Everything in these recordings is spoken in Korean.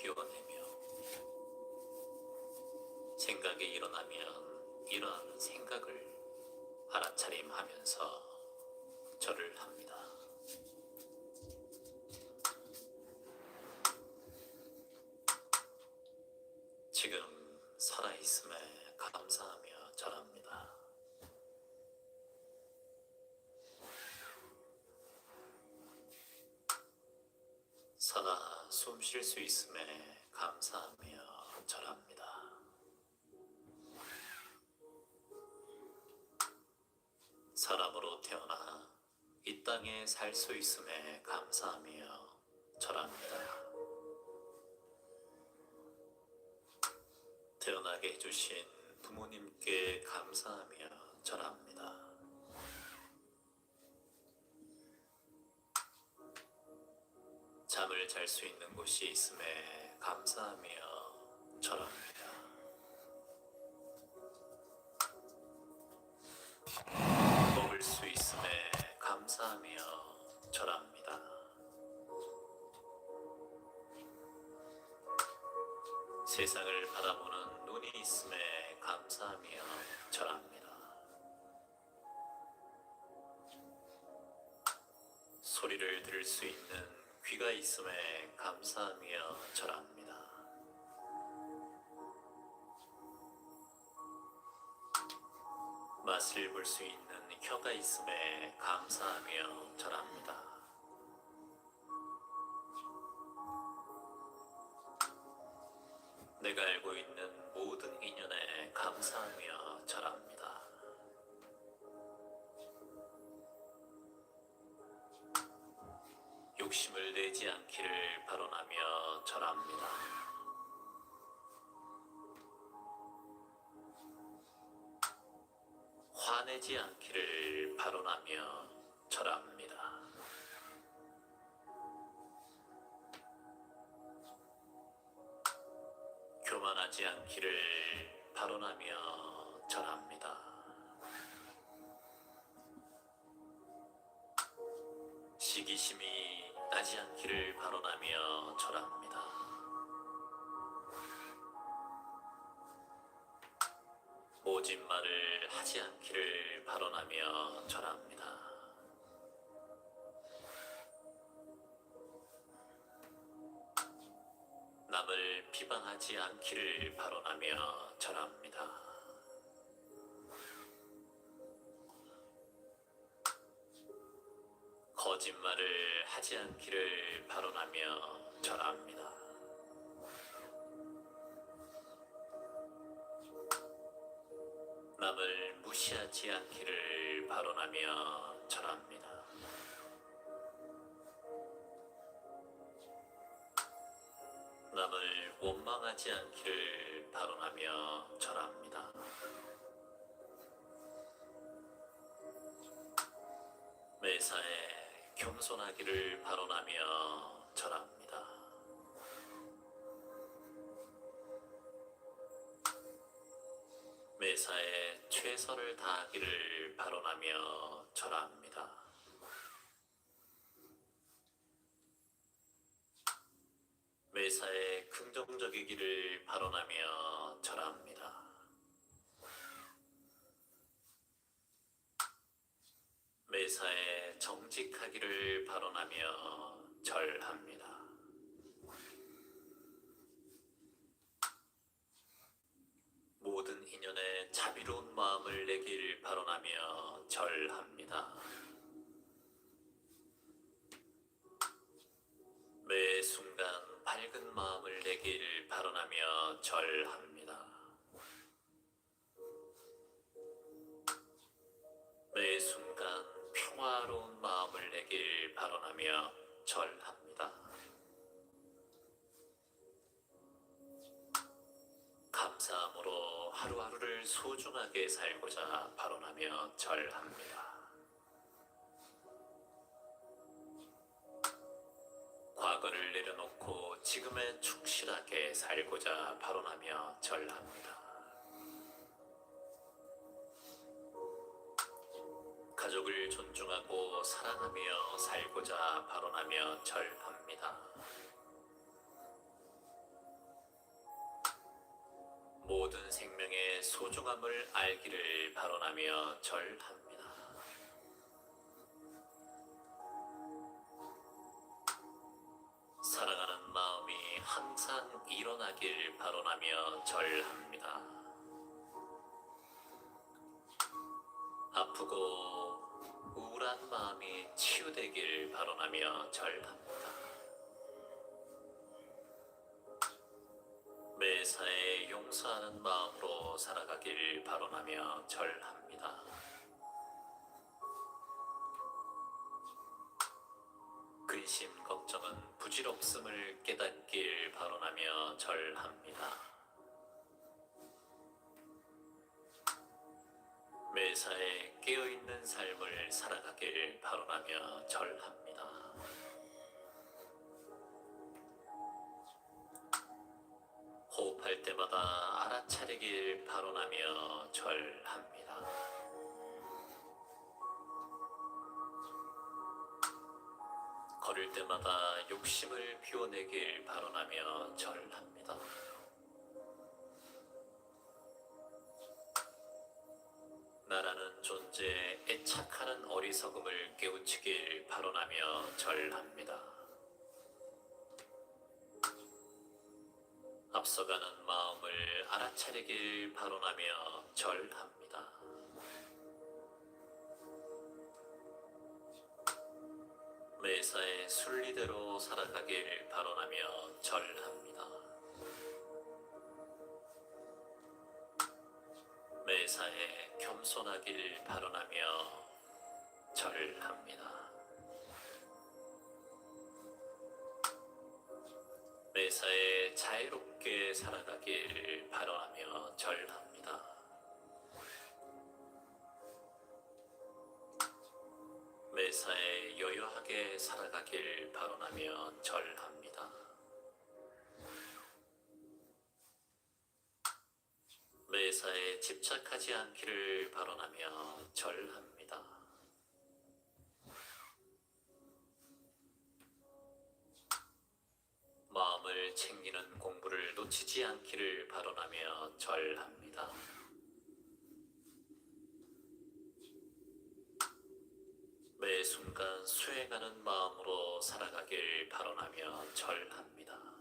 비워내며 생각이 일어나면 일어나는 생각을 알아차림하면서 절을 합니다. 지금 살아있음에 감사하며 절합니다. 살아 숨 쉴 수 있음에 감사하며 절합니다. 사람으로 태어나 이 땅에 살 수 있음에 감사하며 절합니다. 태어나게 해주신 부모님께 감사하며 절합니다. 잠을 잘 수 있는 곳이 있음에 감사하며 절합니다. 먹을 수 있음에 감사하며 절합니다. 세상을 바라보는 눈이 있음에 감사하며 절합니다. 소리를 들을 수 있는 귀가 있음에 감사하며 절합니다. 맛을 볼 수 있는 혀가 있음에 감사하며 절합니다. 화내지 않기를 발언하며 절합니다. 교만하지 않기를 발언하며 절합니다. 시기심이 나지 않기를 발언하며 절합니다. 모진 말을 하지 않기를 발언하며 절합니다. 남을 비방하지 않기를 발언하며 절합니다. 무시하지 않기를 발언하며 절합니다. 남을 원망하지 않기를 발언하며 절합니다. 매사에 겸손하기를 발언하며 절합니다. 매사에 최선을 다하기를 발언하며 절합니다. 매사에 긍정적이기를 발언하며 절합니다. 매사에 정직하기를 발언하며 절합니다. 모든 인연에 자비로운 마음을 발언하며 절합니다. 매 순간 밝은 마음을 내길 발언하며 절합니다. 매 순간 평화로운 마음을 내길 발언하며 절합니다. 감사함으로 하루하루를 소중하게 살고자 발언하며 절합니다. 과거를 내려놓고 지금에 충실하게 살고자 발언하며 절합니다. 가족을 존중하고 사랑하며 살고자 발언하며 절합니다. 모든 생명의 소중함을 알기를 발언하며 절합니다. 사랑하는 마음이 항상 일어나길 발언하며 절합니다. 아프고 우울한 마음이 치유되길 발언하며 절합니다. 용서하는 마음으로 살아가길 발언하며 절합니다. 근심 걱정은 부질없음을 깨닫길 발언하며 절합니다. 매사에 깨어있는 삶을 살아가길 발언하며 절합니다. 알아차리길 발언하며 절합니다. 걸을 때마다 욕심을 비워내길 발언하며 절합니다. 나라는 존재에 애착하는 어리석음을 깨우치길 발언하며 절합니다. 앞서가는 마음을 알아차리길 발언하며 절합니다. 매사에 순리대로 살아가길 발언하며 절합니다. 매사에 겸손하길 발언하며 절합니다. 자유롭게 살아가길 발언하며 절합니다. 매사에 여유하게 살아가길 발언하며 절합니다. 매사에 집착하지 않기를 발언하며 절합니다. 챙기는 공부를 놓치지 않기를 발언하며 절합니다. 매 순간 수행하는 마음으로 살아가길 발언하며 절합니다.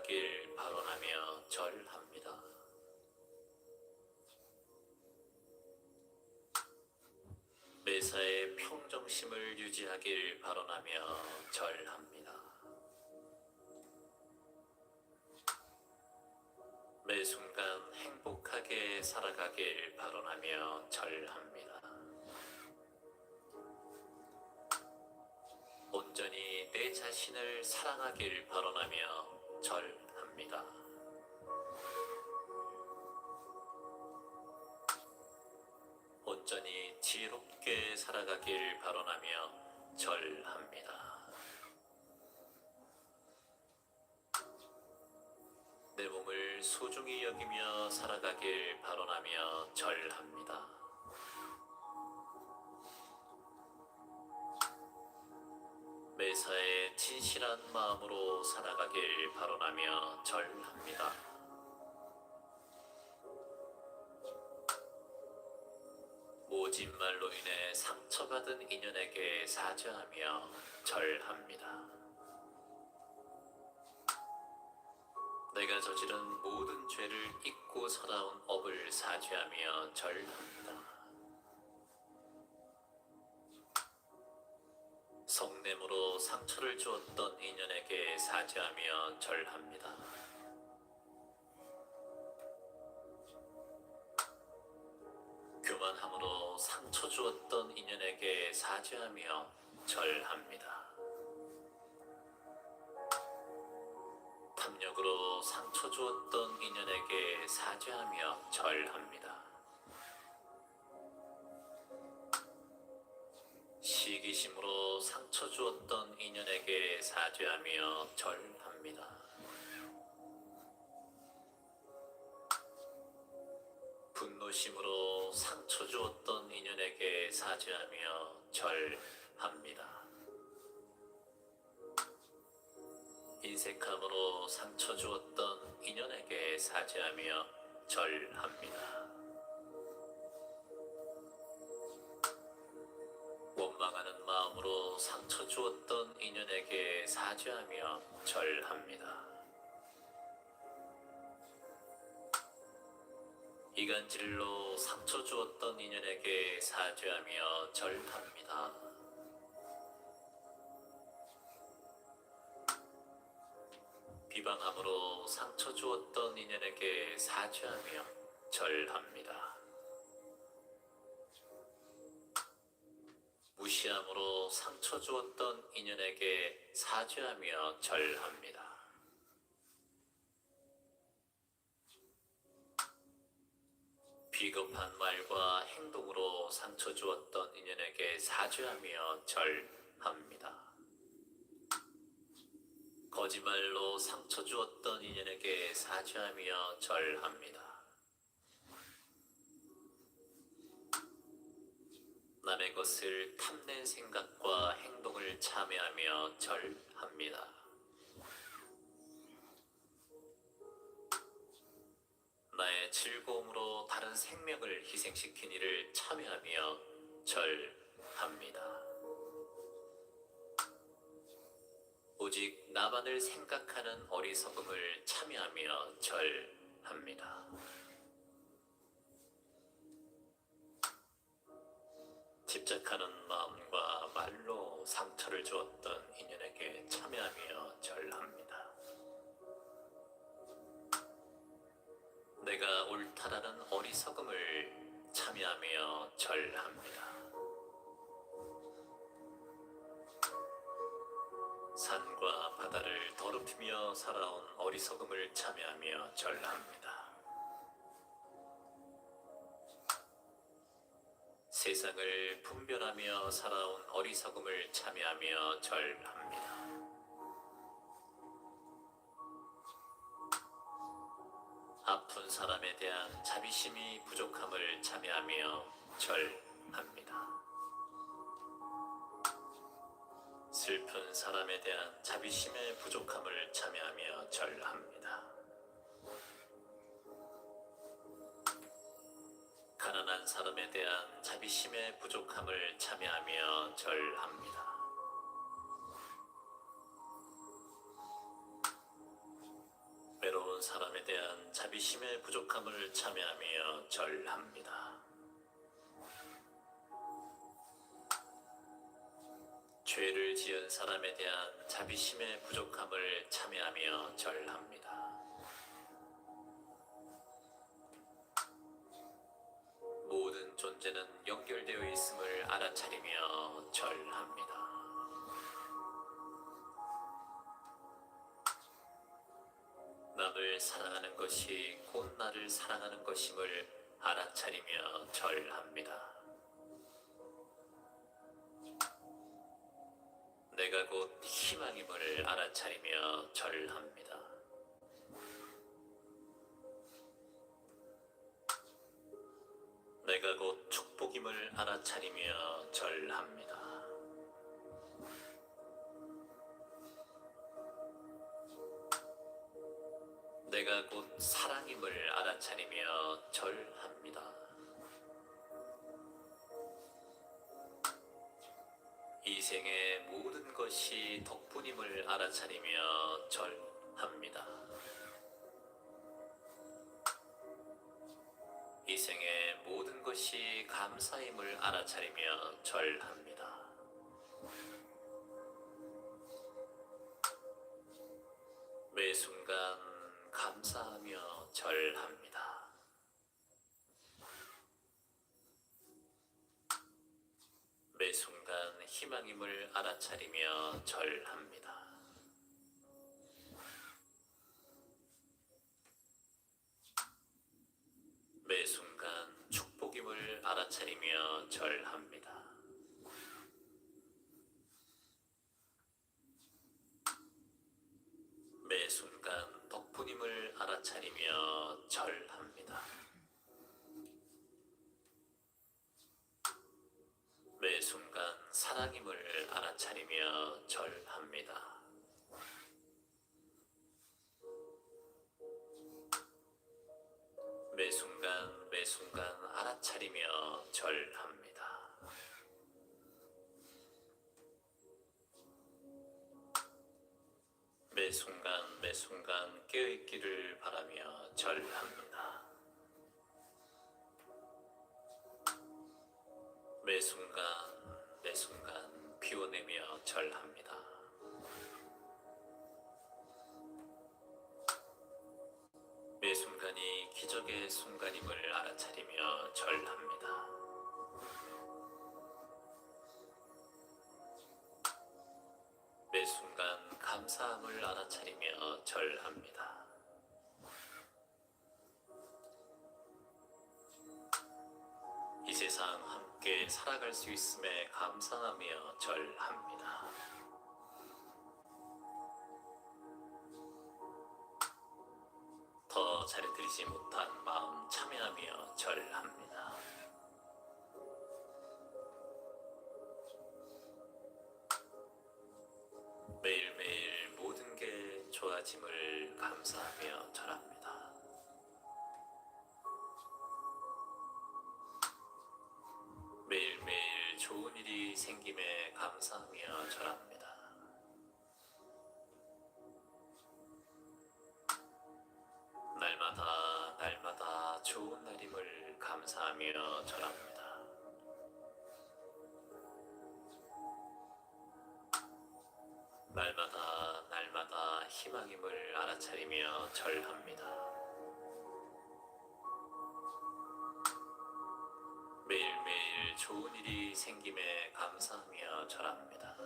살아가길 발언하며 절합니다. 매사에 평정심을 유지하길 발언하며 절합니다. 매 순간 행복하게 살아가길 발언하며 절합니다. 온전히 내 자신을 사랑하길 발언하며 절합니다. 온전히 지혜롭게 살아가길 발언하며 절합니다. 내 몸을 소중히 여기며 살아가길 발언하며 절합니다. 진실한 마음으로 살아가길 발언하며 절합니다. 모진 말로 인해 상처받은 인연에게 사죄하며 절합니다. 내가 저지른 모든 죄를 잊고 살아온 업을 사죄하며 절합니다. 상처를 주었던 인연에게 사죄하며 절합니다. 교만함으로 상처 주었던 인연에게 사죄하며 절합니다. 탐욕으로 상처 주었던 인연에게 사죄하며 절합니다. 시기심으로 상처 주었던 인연에게 사죄하며 절합니다. 분노심으로 상처 주었던 인연에게 사죄하며 절합니다. 인색함으로 상처 주었던 인연에게 사죄하며 절합니다. 상처 주었던 인연에게 사죄하며 절합니다. 이간질로 상처 주었던 인연에게 사죄하며 절합니다. 비방함으로 상처 주었던 인연에게 사죄하며 절합니다. 무시함으로 상처 주었던 인연에게 사죄하며 절합니다. 비겁한 말과 행동으로 상처 주었던 인연에게 사죄하며 절합니다. 거짓말로 상처 주었던 인연에게 사죄하며 절합니다. 남의 것을 탐낸 생각과 행동을 참여하며 절합니다. 나의 즐거움으로 다른 생명을 희생시킨 일을 참여하며 절합니다. 오직 나만을 생각하는 어리석음을 참여하며 절합니다. 상처를 주었던 인연에게 참여하며 절합니다. 내가 옳다라는 어리석음을 참여하며 절합니다. 산과 바다를 더럽히며 살아온 어리석음을 참여하며 절합니다. 세상을 분별하며 살아온 어리석음을 참여하며 절합니다. 아픈 사람에 대한 자비심이 부족함을 참여하며 절합니다. 슬픈 사람에 대한 자비심의 부족함을 참여하며 절합니다. 가난한 사람에 대한 자비심의 부족함을 참여하며 절합니다. 외로운 사람에 대한 자비심의 부족함을 참여하며 절합니다. 죄를 지은 사람에 대한 자비심의 부족함을 참여하며 절합니다. 존재는 연결되어 있음을 알아차리며 절합니다. 남을 사랑하는 것이 곧 나를 사랑하는 것임을 알아차리며 절합니다. 내가 곧 희망임을 알아차리며 절합니다. 내가 곧 축복임을 알아차리며 절합니다. 내가 곧 사랑임을 알아차리며 절합니다. 이 생의 모든 것이 덕분임을 알아차리며 절합니다. 감사임을 알아차리며 절합니다. 매 순간 감사하며 절합니다. 매 순간 희망임을 알아차리며 절합니다. 매 순간 축복임을 알아차리며 절합니다. 매 순간 덕분임을 알아차리며 절합니다. 깨어 있기를 바라며 절합니다. 매 순간 매 순간 피워내며 절합니다. 매 순간이 기적의 순간임을 알아차리며 절합니다. 차리며 절합니다. 이 세상 함께 살아갈 수 있음에 감사하며 절합니다. 더 잘해드리지 못한 마음 참여하며 절합니다. 감사하며 절합니다. 날마다 날마다 희망임을 알아차리며 절합니다. 매일매일 좋은 일이 생김에 감사하며 절합니다.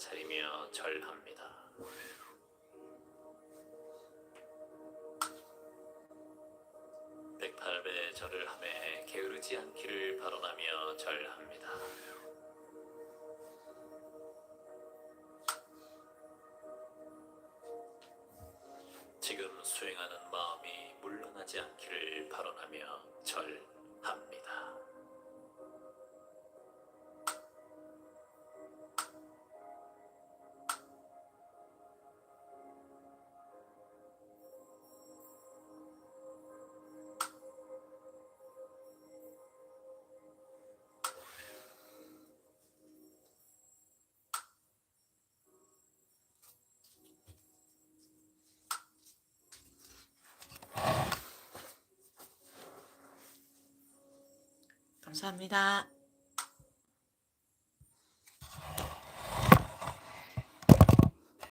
차리며 절합니다. 백팔배 절을 함에 게으르지 않기를 발언하며 절합니다. 지금 수행하는 마음이 물러나지 않기를 발언하며 감사합니다.